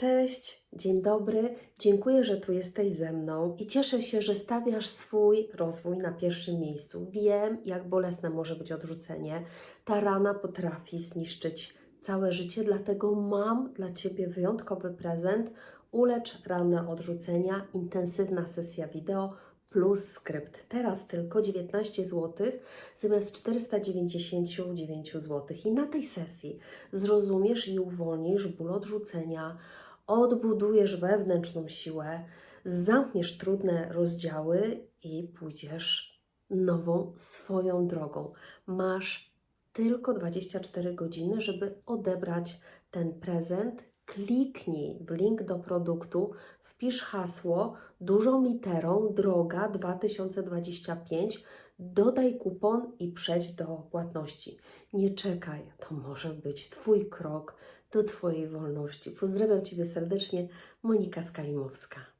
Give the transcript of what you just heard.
Cześć, dzień dobry. Dziękuję, że tu jesteś ze mną i cieszę się, że stawiasz swój rozwój na pierwszym miejscu. Wiem, jak bolesne może być odrzucenie. Ta rana potrafi zniszczyć całe życie, dlatego mam dla Ciebie wyjątkowy prezent. Ulecz ranę odrzucenia, intensywna sesja wideo plus skrypt. Teraz tylko 19 zł zamiast 499 zł. I na tej sesji zrozumiesz i uwolnisz ból odrzucenia, odbudujesz wewnętrzną siłę, zamkniesz trudne rozdziały i pójdziesz nową swoją drogą. Masz tylko 24 godziny, żeby odebrać ten prezent. Kliknij w link do produktu, wpisz hasło dużą literą droga 2025, dodaj kupon i przejdź do płatności. Nie czekaj, to może być Twój krok do Twojej wolności. Pozdrawiam Ciebie serdecznie, Monika Skalimowska.